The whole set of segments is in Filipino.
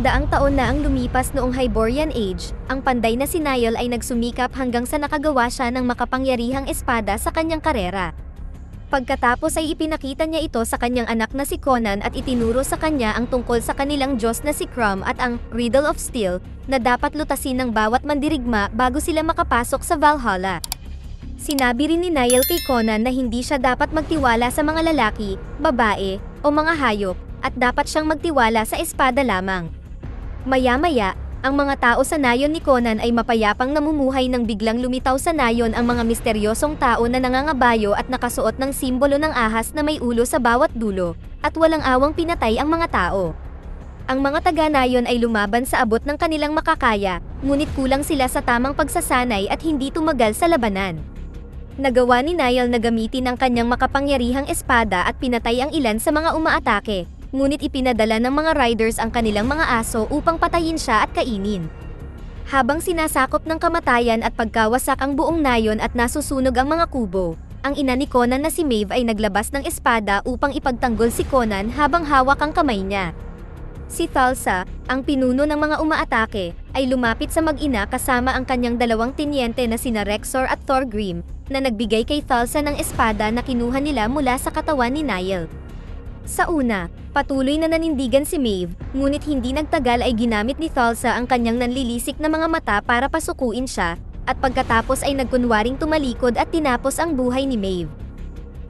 Daang taon na ang lumipas noong Hyborian Age, ang panday na si Niall ay nagsumikap hanggang sa nakagawa siya ng makapangyarihang espada sa kanyang karera. Pagkatapos ay ipinakita niya ito sa kanyang anak na si Conan at itinuro sa kanya ang tungkol sa kanilang Diyos na si Crum at ang Riddle of Steel na dapat lutasin ng bawat mandirigma bago sila makapasok sa Valhalla. Sinabi rin ni Niall kay Conan na hindi siya dapat magtiwala sa mga lalaki, babae, o mga hayop, at dapat siyang magtiwala sa espada lamang. Maya-maya, ang mga tao sa nayon ni Conan ay mapayapang namumuhay nang biglang lumitaw sa nayon ang mga misteryosong tao na nangangabayo at nakasuot ng simbolo ng ahas na may ulo sa bawat dulo, at walang awang pinatay ang mga tao. Ang mga taga-nayon ay lumaban sa abot ng kanilang makakaya, ngunit kulang sila sa tamang pagsasanay at hindi tumagal sa labanan. Nagawa ni Niall na gamitin ang kanyang makapangyarihang espada at pinatay ang ilan sa mga umaatake, ngunit ipinadala ng mga riders ang kanilang mga aso upang patayin siya at kainin. Habang sinasakop ng kamatayan at pagkawasak ang buong nayon at nasusunog ang mga kubo, ang ina ni Conan na si Maeve ay naglabas ng espada upang ipagtanggol si Conan habang hawak ang kamay niya. Si Thalsa, ang pinuno ng mga umaatake, ay lumapit sa mag-ina kasama ang kanyang dalawang tinyente na sina Rexor at Thorgrim, na nagbigay kay Thalsa ng espada na kinuha nila mula sa katawan ni Niall. Sa una, patuloy na nanindigan si Maeve, ngunit hindi nagtagal ay ginamit ni Thalsa ang kanyang nanlilisik na mga mata para pasukuin siya, at pagkatapos ay nagkunwaring tumalikod at tinapos ang buhay ni Maeve.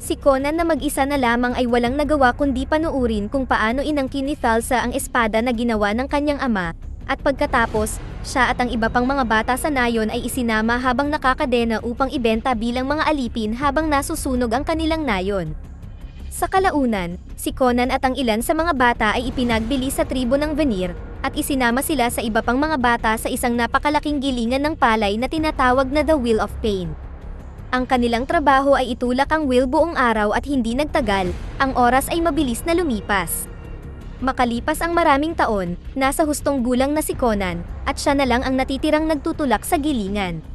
Si Conan na mag-isa na lamang ay walang nagawa kundi panuurin kung paano inangkin ni Thalsa ang espada na ginawa ng kanyang ama, at pagkatapos, siya at ang iba pang mga bata sa nayon ay isinama habang nakakadena upang ibenta bilang mga alipin habang nasusunog ang kanilang nayon. Sa kalaunan, si Conan at ang ilan sa mga bata ay ipinagbili sa tribo ng Vanir, at isinama sila sa iba pang mga bata sa isang napakalaking gilingan ng palay na tinatawag na The Wheel of Pain. Ang kanilang trabaho ay itulak ang wheel buong araw at hindi nagtagal, ang oras ay mabilis na lumipas. Makalipas ang maraming taon, nasa hustong gulang na si Conan, at siya na lang ang natitirang nagtutulak sa gilingan.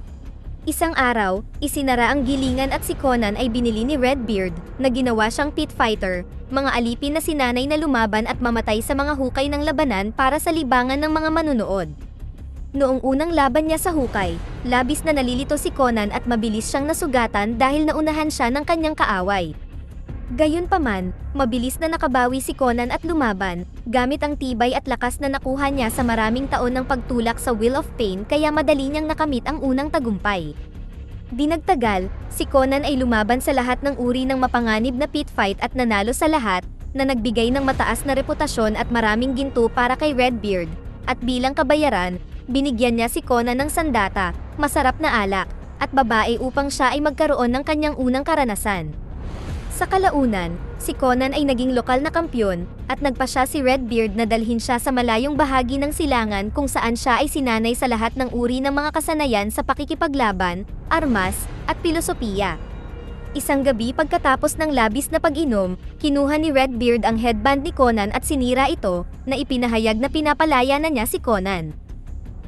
Isang araw, isinara ang gilingan at si Conan ay binili ni Redbeard, na ginawa siyang pit fighter, mga alipin na sinanay na lumaban at mamatay sa mga hukay ng labanan para sa libangan ng mga manunood. Noong unang laban niya sa hukay, labis na nalilito si Conan at mabilis siyang nasugatan dahil naunahan siya ng kanyang kaaway. Gayunpaman, mabilis na nakabawi si Conan at lumaban, gamit ang tibay at lakas na nakuha niya sa maraming taon ng pagtulak sa Wheel of Pain kaya madali niyang nakamit ang unang tagumpay. Di nagtagal, si Conan ay lumaban sa lahat ng uri ng mapanganib na pit fight at nanalo sa lahat, na nagbigay ng mataas na reputasyon at maraming ginto para kay Redbeard, at bilang kabayaran, binigyan niya si Conan ng sandata, masarap na alak, at babae upang siya ay magkaroon ng kanyang unang karanasan. Sa kalaunan, si Conan ay naging lokal na kampyon, at nagpa siya si Redbeard na dalhin siya sa malayong bahagi ng silangan kung saan siya ay sinanay sa lahat ng uri ng mga kasanayan sa pakikipaglaban, armas, at pilosopiya. Isang gabi pagkatapos ng labis na pag-inom, kinuha ni Redbeard ang headband ni Conan at sinira ito, na ipinahayag na pinapalaya na niya si Conan.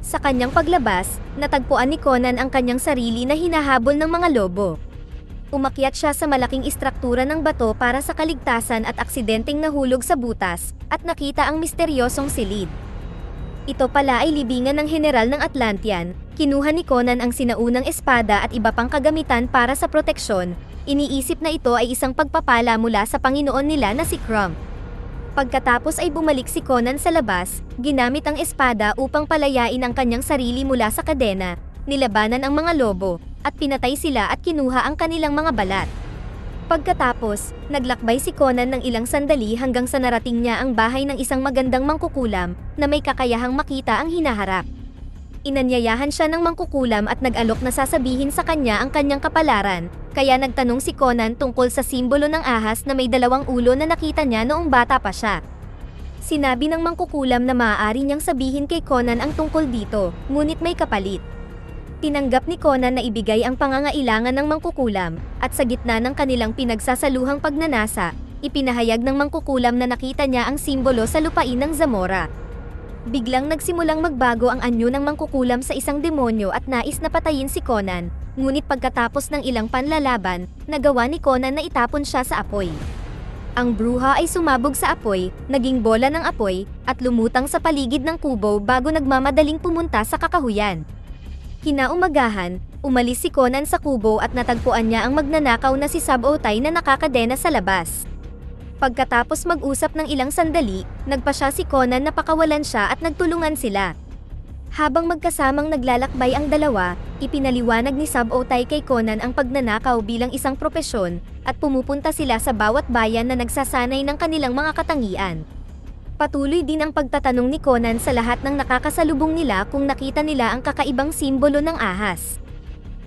Sa kanyang paglabas, natagpuan ni Conan ang kanyang sarili na hinahabol ng mga lobo. Umakyat siya sa malaking istruktura ng bato para sa kaligtasan at aksidenteng nahulog sa butas, at nakita ang misteryosong silid. Ito pala ay libingan ng general ng Atlantean, kinuha ni Conan ang sinaunang espada at iba pang kagamitan para sa proteksyon, iniisip na ito ay isang pagpapala mula sa Panginoon nila na si Crump. Pagkatapos ay bumalik si Conan sa labas, ginamit ang espada upang palayain ang kanyang sarili mula sa kadena, nilabanan ang mga lobo, at pinatay sila at kinuha ang kanilang mga balat. Pagkatapos, naglakbay si Conan ng ilang sandali hanggang sa narating niya ang bahay ng isang magandang mangkukulam na may kakayahang makita ang hinaharap. Inanyayahan siya ng mangkukulam at nag-alok na sasabihin sa kanya ang kanyang kapalaran, kaya nagtanong si Conan tungkol sa simbolo ng ahas na may dalawang ulo na nakita niya noong bata pa siya. Sinabi ng mangkukulam na maaari niyang sabihin kay Conan ang tungkol dito, ngunit may kapalit. Tinanggap ni Conan na ibigay ang pangangailangan ng mangkukulam, at sa gitna ng kanilang pinagsasaluhang pagnanasa, ipinahayag ng mangkukulam na nakita niya ang simbolo sa lupain ng Zamora. Biglang nagsimulang magbago ang anyo ng mangkukulam sa isang demonyo at nais na patayin si Conan, ngunit pagkatapos ng ilang panlalaban, nagawa ni Conan na itapon siya sa apoy. Ang bruha ay sumabog sa apoy, naging bola ng apoy, at lumutang sa paligid ng kubo bago nagmamadaling pumunta sa kakahuyan. Kinaumagahan, umalis si Conan sa kubo at natagpuan niya ang magnanakaw na si Sabotay na nakakadena sa labas. Pagkatapos mag-usap ng ilang sandali, nagpa siya si Conan na pakawalan siya at nagtulungan sila. Habang magkasamang naglalakbay ang dalawa, ipinaliwanag ni Sabotay kay Conan ang pagnanakaw bilang isang propesyon at pumupunta sila sa bawat bayan na nagsasanay ng kanilang mga katangian. Patuloy din ang pagtatanong ni Conan sa lahat ng nakakasalubong nila kung nakita nila ang kakaibang simbolo ng ahas.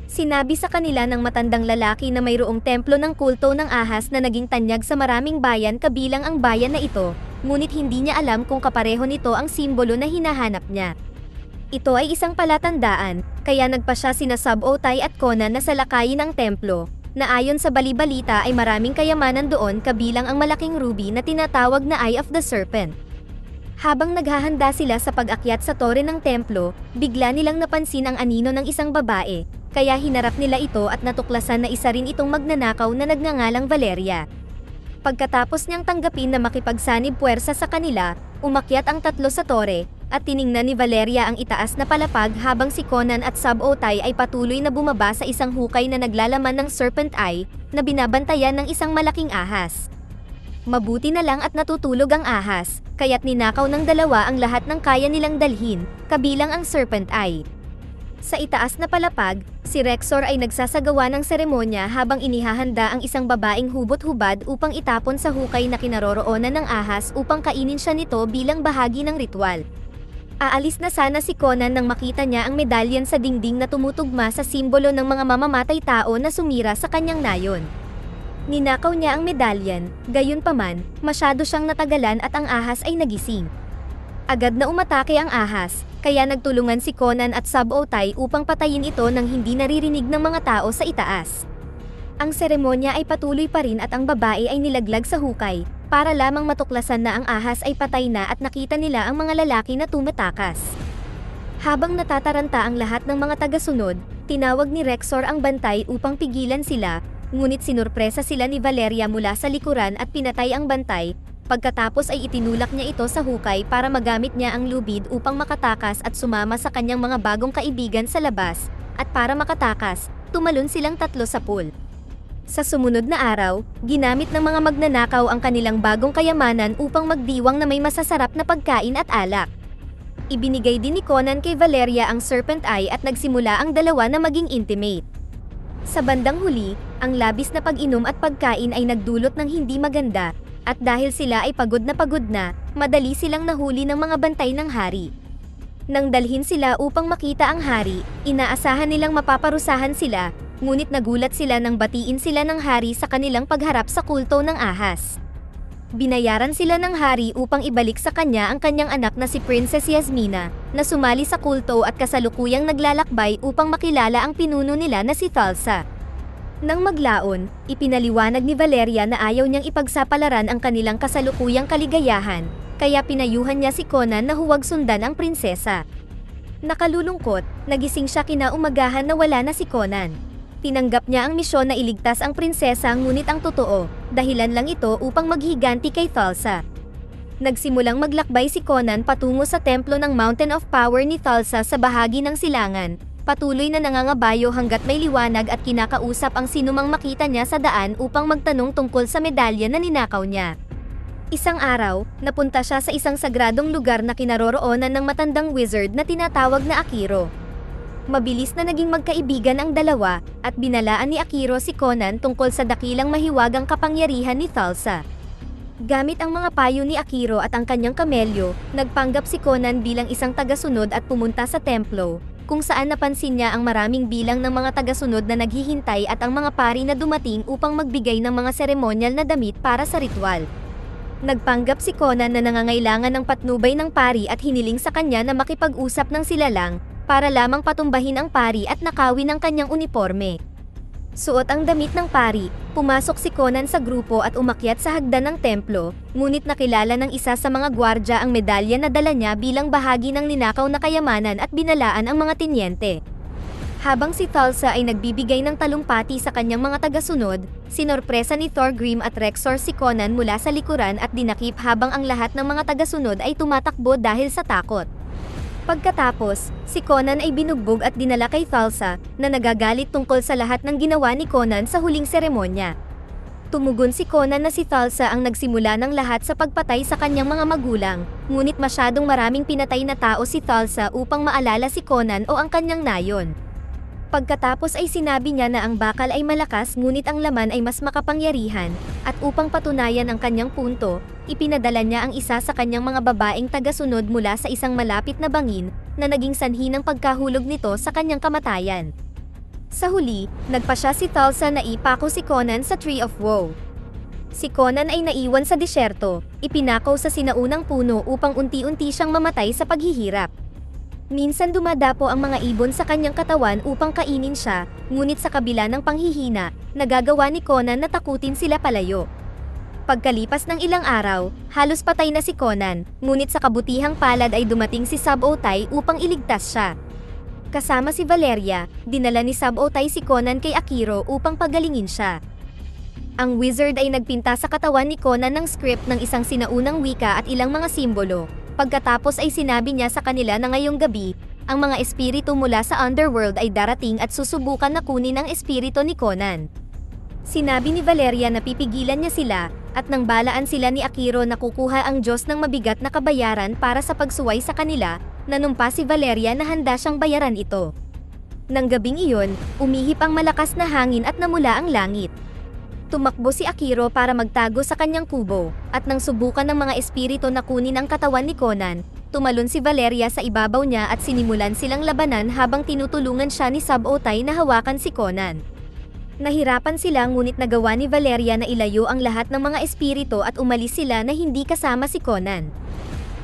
Sinabi sa kanila ng matandang lalaki na mayroong templo ng kulto ng ahas na naging tanyag sa maraming bayan kabilang ang bayan na ito, ngunit hindi niya alam kung kapareho nito ang simbolo na hinahanap niya. Ito ay isang palatandaan, kaya nagpa siya sina Sabotay at Conan na salakayin ang templo, na ayon sa balibalita ay maraming kayamanan doon kabilang ang malaking ruby na tinatawag na Eye of the Serpent. Habang naghahanda sila sa pag-akyat sa tore ng templo, bigla nilang napansin ang anino ng isang babae, kaya hinarap nila ito at natuklasan na isa rin itong magnanakaw na nagngangalang Valeria. Pagkatapos niyang tanggapin na makipagsanib puwersa sa kanila, umakyat ang tatlo sa tore, at tiningnan ni Valeria ang itaas na palapag habang si Conan at Sabotay ay patuloy na bumaba sa isang hukay na naglalaman ng Serpent Eye na binabantayan ng isang malaking ahas. Mabuti na lang at natutulog ang ahas, kaya't ninakaw ng dalawa ang lahat ng kaya nilang dalhin, kabilang ang Serpent Eye. Sa itaas na palapag, si Rexor ay nagsasagawa ng seremonya habang inihahanda ang isang babaeng hubot-hubad upang itapon sa hukay na kinaroroonan ng ahas upang kainin siya nito bilang bahagi ng ritual. Aalis na sana si Conan nang makita niya ang medalyan sa dingding na tumutugma sa simbolo ng mga mamamatay tao na sumira sa kanyang nayon. Ninakaw niya ang medalyan, gayon paman, masyado siyang natagalan at ang ahas ay nagising. Agad na umatake ang ahas, kaya nagtulungan si Conan at Sabotay upang patayin ito nang hindi naririnig ng mga tao sa itaas. Ang seremonya ay patuloy pa rin at ang babae ay nilaglag sa hukay, para lamang matuklasan na ang ahas ay patay na at nakita nila ang mga lalaki na tumatakas. Habang natataranta ang lahat ng mga tagasunod, tinawag ni Rexor ang bantay upang pigilan sila, ngunit sinurpresa sila ni Valeria mula sa likuran at pinatay ang bantay, pagkatapos ay itinulak niya ito sa hukay para magamit niya ang lubid upang makatakas at sumama sa kanyang mga bagong kaibigan sa labas, at para makatakas, tumalon silang tatlo sa pool. Sa sumunod na araw, ginamit ng mga magnanakaw ang kanilang bagong kayamanan upang magdiwang na may masasarap na pagkain at alak. Ibinigay din ni Conan kay Valeria ang Serpent Eye at nagsimula ang dalawa na maging intimate. Sa bandang huli, ang labis na pag-inom at pagkain ay nagdulot ng hindi maganda, at dahil sila ay pagod na pagod na, madali silang nahuli ng mga bantay ng hari. Nang dalhin sila upang makita ang hari, inaasahan nilang mapaparusahan sila, ngunit nagulat sila nang batiin sila ng hari sa kanilang pagharap sa kulto ng ahas. Binayaran sila ng hari upang ibalik sa kanya ang kanyang anak na si Princess Yasmina, na sumali sa kulto at kasalukuyang naglalakbay upang makilala ang pinuno nila na si Thalsa. Nang maglaon, ipinaliwanag ni Valeria na ayaw niyang ipagsapalaran ang kanilang kasalukuyang kaligayahan, kaya pinayuhan niya si Conan na huwag sundan ang prinsesa. Nakalulungkot, nagising siya kinaumagahan na wala na si Conan. Tinanggap niya ang misyon na iligtas ang prinsesa ngunit ang totoo, dahilan lang ito upang maghiganti kay Thalsa. Nagsimulang maglakbay si Conan patungo sa templo ng Mountain of Power ni Thalsa sa bahagi ng silangan. Patuloy na nangangabayo hanggat may liwanag at kinakausap ang sinumang makita niya sa daan upang magtanong tungkol sa medalya na ninakaw niya. Isang araw, napunta siya sa isang sagradong lugar na kinaroroonan ng matandang wizard na tinatawag na Akiro. Mabilis na naging magkaibigan ang dalawa, at binalaan ni Akiro si Conan tungkol sa dakilang mahiwagang kapangyarihan ni Thalsa. Gamit ang mga payo ni Akiro at ang kanyang kamelyo, nagpanggap si Conan bilang isang tagasunod at pumunta sa templo, kung saan napansin niya ang maraming bilang ng mga tagasunod na naghihintay at ang mga pari na dumating upang magbigay ng mga seremonyal na damit para sa ritual. Nagpanggap si Conan na nangangailangan ng patnubay ng pari at hiniling sa kanya na makipag-usap ng sila lang, para lamang patumbahin ang pari at nakawin ang kanyang uniforme. Suot ang damit ng pari, pumasok si Conan sa grupo at umakyat sa hagdan ng templo, ngunit nakilala ng isa sa mga gwardya ang medalya na dala niya bilang bahagi ng ninakaw na kayamanan at binalaan ang mga tinyente. Habang si Thulsa ay nagbibigay ng talumpati sa kanyang mga tagasunod, sinorpresa ni Thorgrim at Rexor si Conan mula sa likuran at dinakip habang ang lahat ng mga tagasunod ay tumatakbo dahil sa takot. Pagkatapos, si Conan ay binugbog at dinala kay Thulsa, na nagagalit tungkol sa lahat ng ginawa ni Conan sa huling seremonya. Tumugon si Conan na si Thulsa ang nagsimula ng lahat sa pagpatay sa kanyang mga magulang, ngunit masyadong maraming pinatay na tao si Thulsa upang maalala si Conan o ang kanyang nayon. Pagkatapos ay sinabi niya na ang bakal ay malakas ngunit ang laman ay mas makapangyarihan, at upang patunayan ang kanyang punto, ipinadala niya ang isa sa kanyang mga babaeng tagasunod mula sa isang malapit na bangin, na naging sanhi ng pagkahulog nito sa kanyang kamatayan. Sa huli, nagpa siya si Tulsa na ipako si Conan sa Tree of Woe. Si Conan ay naiwan sa disyerto, ipinakaw sa sinaunang puno upang unti-unti siyang mamatay sa paghihirap. Minsan dumadapo ang mga ibon sa kanyang katawan upang kainin siya, ngunit sa kabila ng panghihina, nagagawa ni Conan na takutin sila palayo. Pagkalipas ng ilang araw, halos patay na si Conan, ngunit sa kabutihang palad ay dumating si Sabotay upang iligtas siya. Kasama si Valeria, dinala ni Sabotay si Conan kay Akiro upang pagalingin siya. Ang wizard ay nagpinta sa katawan ni Conan ng script ng isang sinaunang wika at ilang mga simbolo, Pagkatapos ay sinabi niya sa kanila na ngayong gabi, ang mga espiritu mula sa underworld ay darating at susubukan na kunin ang espiritu ni Conan. Sinabi ni Valeria na pipigilan niya sila, at nang balaan sila ni Akiro na kukuha ang Diyos ng mabigat na kabayaran para sa pagsuway sa kanila, nanumpa si Valeria na handa siyang bayaran ito. Nang gabing iyon, umihip ang malakas na hangin at namula ang langit. Tumakbo si Akiro para magtago sa kanyang kubo, at nang subukan ng mga espiritu na kunin ang katawan ni Conan, tumalon si Valeria sa ibabaw niya at sinimulan silang labanan habang tinutulungan siya ni Sabotay na hawakan si Conan. Nahirapan sila ngunit nagawa ni Valeria na ilayo ang lahat ng mga espiritu at umalis sila na hindi kasama si Conan.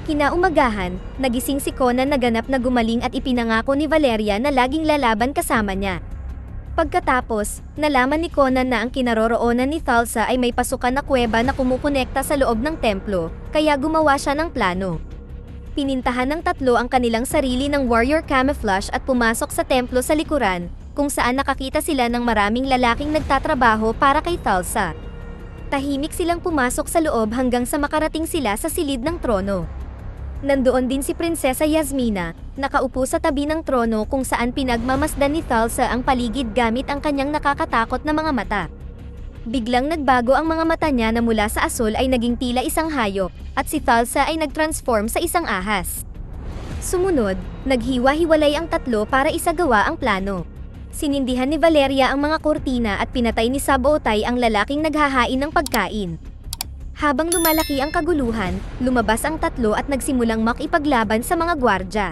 Kinaumagahan, nagising si Conan na ganap na gumaling at ipinangako ni Valeria na laging lalaban kasama niya. Pagkatapos, nalaman ni Conan na ang kinaroroonan ni Thalsa ay may pasukan na kuweba na kumukonekta sa loob ng templo, kaya gumawa siya ng plano. Pinintahan ng tatlo ang kanilang sarili ng warrior camouflage at pumasok sa templo sa likuran, kung saan nakakita sila ng maraming lalaking nagtatrabaho para kay Thalsa. Tahimik silang pumasok sa loob hanggang sa makarating sila sa silid ng trono. Nandoon din si Prinsesa Yasmina, nakaupo sa tabi ng trono kung saan pinagmamasdan ni Thalsa ang paligid gamit ang kanyang nakakatakot na mga mata. Biglang nagbago ang mga mata niya na mula sa asul ay naging tila isang hayop, at si Thalsa ay nagtransform sa isang ahas. Sumunod, naghiwa-hiwalay ang tatlo para isagawa ang plano. Sinindihan ni Valeria ang mga kurtina at pinatay ni Sabotay ang lalaking naghahain ng pagkain. Habang lumalaki ang kaguluhan, lumabas ang tatlo at nagsimulang makipaglaban sa mga gwardya.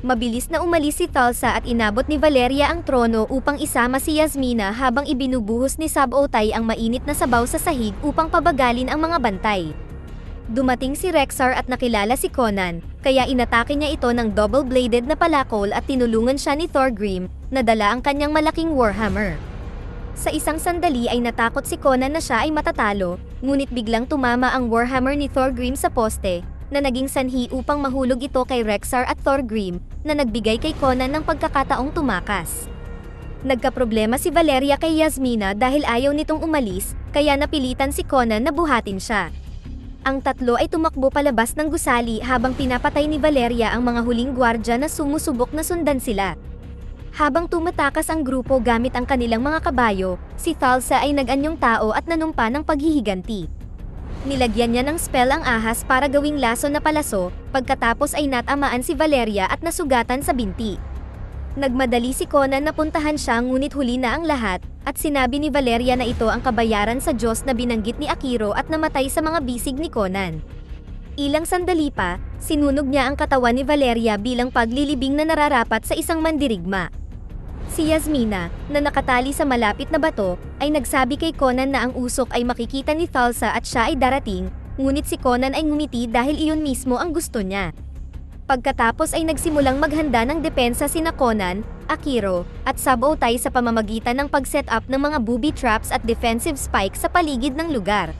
Mabilis na umalis si Tulsa at inabot ni Valeria ang trono upang isama si Yasmina habang ibinubuhos ni Sabotay ang mainit na sabaw sa sahig upang pabagalin ang mga bantay. Dumating si Rexar at nakilala si Conan, kaya inatake niya ito ng double-bladed na palakol at tinulungan siya ni Thorgrim, na dala ang kanyang malaking warhammer. Sa isang sandali ay natakot si Conan na siya ay matatalo, ngunit biglang tumama ang Warhammer ni Thorgrim sa poste, na naging sanhi upang mahulog ito kay Rexar at Thorgrim, na nagbigay kay Conan ng pagkakataong tumakas. Nagkaproblema si Valeria kay Yasmina dahil ayaw nitong umalis, kaya napilitan si Conan na buhatin siya. Ang tatlo ay tumakbo palabas ng gusali habang pinapatay ni Valeria ang mga huling gwardya na sumusubok na sundan sila. Habang tumatakas ang grupo gamit ang kanilang mga kabayo, si Thalsa ay nag-anyong tao at nanumpa ng paghihiganti. Nilagyan niya ng spell ang ahas para gawing laso na palaso, pagkatapos ay natamaan si Valeria at nasugatan sa binti. Nagmadali si Conan na puntahan siya ngunit huli na ang lahat, at sinabi ni Valeria na ito ang kabayaran sa Diyos na binanggit ni Akiro at namatay sa mga bisig ni Conan. Ilang sandali pa, sinunog niya ang katawan ni Valeria bilang paglilibing na nararapat sa isang mandirigma. Si Yasmina, na nakatali sa malapit na bato, ay nagsabi kay Conan na ang usok ay makikita ni Thalsa at siya ay darating, ngunit si Conan ay ngumiti dahil iyon mismo ang gusto niya. Pagkatapos ay nagsimulang maghanda ng depensa sina Conan, Akiro, at Sabotay sa pamamagitan ng pag-set up ng mga booby traps at defensive spikes sa paligid ng lugar.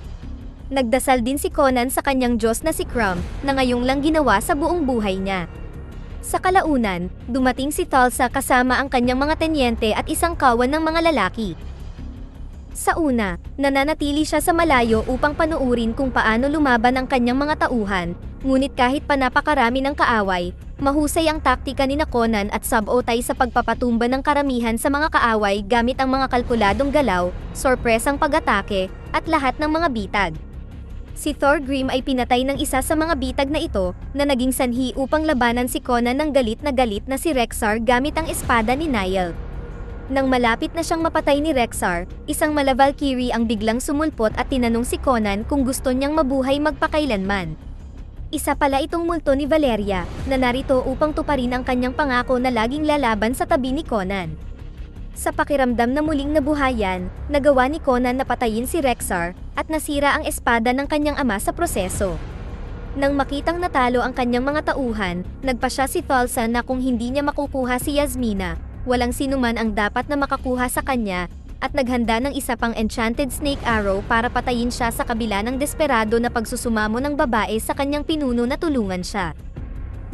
Nagdasal din si Conan sa kanyang Diyos na si Crumb, na ngayong lang ginawa sa buong buhay niya. Sa kalaunan, dumating si Tulsa kasama ang kanyang mga tenyente at isang kawan ng mga lalaki. Sa una, nananatili siya sa malayo upang panuurin kung paano lumaban ang kanyang mga tauhan, ngunit kahit pa napakarami ng kaaway, mahusay ang taktika ni Conan at Subotay sa pagpapatumba ng karamihan sa mga kaaway gamit ang mga kalkuladong galaw, sorpresang pag-atake, at lahat ng mga bitag. Si Thorgrim ay pinatay ng isa sa mga bitag na ito na naging sanhi upang labanan si Conan ng galit na galit na si Rexar gamit ang espada ni Niall. Nang malapit na siyang mapatay ni Rexar, isang malavalkyrie ang biglang sumulpot at tinanong si Conan kung gusto niyang mabuhay magpakailanman. Isa pala itong multo ni Valeria, na narito upang tuparin ang kanyang pangako na laging lalaban sa tabi ni Conan. Sa pakiramdam na muling nabuhayan, nagawa ni Conan na patayin si Rexar, at nasira ang espada ng kanyang ama sa proseso. Nang makitang natalo ang kanyang mga tauhan, nagpa siya si Thulsa na kung hindi niya makukuha si Yasmina, walang sinuman ang dapat na makakuha sa kanya, at naghanda ng isa pang enchanted snake arrow para patayin siya sa kabila ng desperado na pagsusumamo ng babae sa kanyang pinuno na tulungan siya.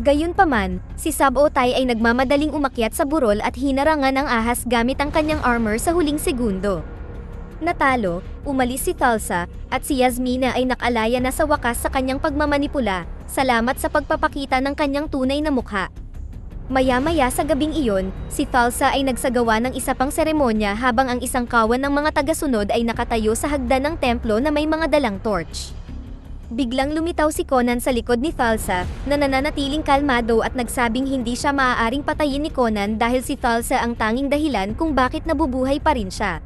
Gayunpaman, si Sabotay ay nagmamadaling umakyat sa burol at hinarangan ang ahas gamit ang kanyang armor sa huling segundo. Natalo, umalis si Tulsa, at si Yasmina ay nakalaya na sa wakas sa kanyang pagmamanipula, salamat sa pagpapakita ng kanyang tunay na mukha. Maya-maya sa gabing iyon, si Tulsa ay nagsagawa ng isa pang seremonya habang ang isang kawan ng mga tagasunod ay nakatayo sa hagdan ng templo na may mga dalang torch. Biglang lumitaw si Conan sa likod ni Thulsa, na nananatiling kalmado at nagsabing hindi siya maaaring patayin ni Conan dahil si Thulsa ang tanging dahilan kung bakit nabubuhay pa rin siya.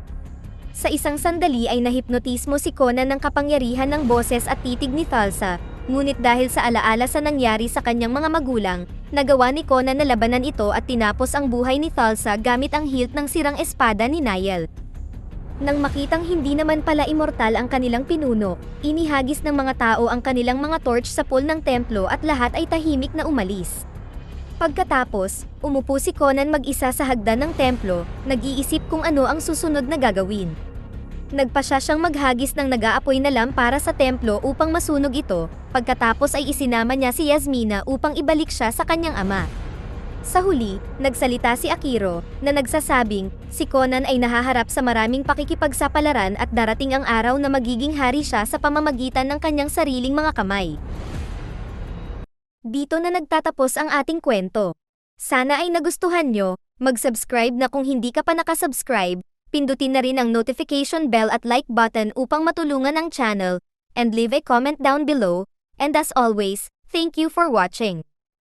Sa isang sandali ay nahipnotismo si Conan ng kapangyarihan ng boses at titig ni Thulsa, ngunit dahil sa alaala sa nangyari sa kanyang mga magulang, nagawa ni Conan na labanan ito at tinapos ang buhay ni Thulsa gamit ang hilt ng sirang espada ni Niall. Nang makitang hindi naman pala immortal ang kanilang pinuno, inihagis ng mga tao ang kanilang mga torch sa pool ng templo at lahat ay tahimik na umalis. Pagkatapos, umupo si Conan mag-isa sa hagdan ng templo, nag-iisip kung ano ang susunod na gagawin. Nagpa siya siyang maghagis ng nag-aapoy na lampara sa templo upang masunog ito, pagkatapos ay isinama niya si Yasmina upang ibalik siya sa kanyang ama. Sa huli, nagsalita si Akiro, na nagsasabing, si Conan ay nahaharap sa maraming pakikipagsapalaran at darating ang araw na magiging hari siya sa pamamagitan ng kanyang sariling mga kamay. Dito na nagtatapos ang ating kwento. Sana ay nagustuhan nyo, mag-subscribe na kung hindi ka pa nakasubscribe, pindutin na rin ang notification bell at like button upang matulungan ang channel, and leave a comment down below, and as always, thank you for watching.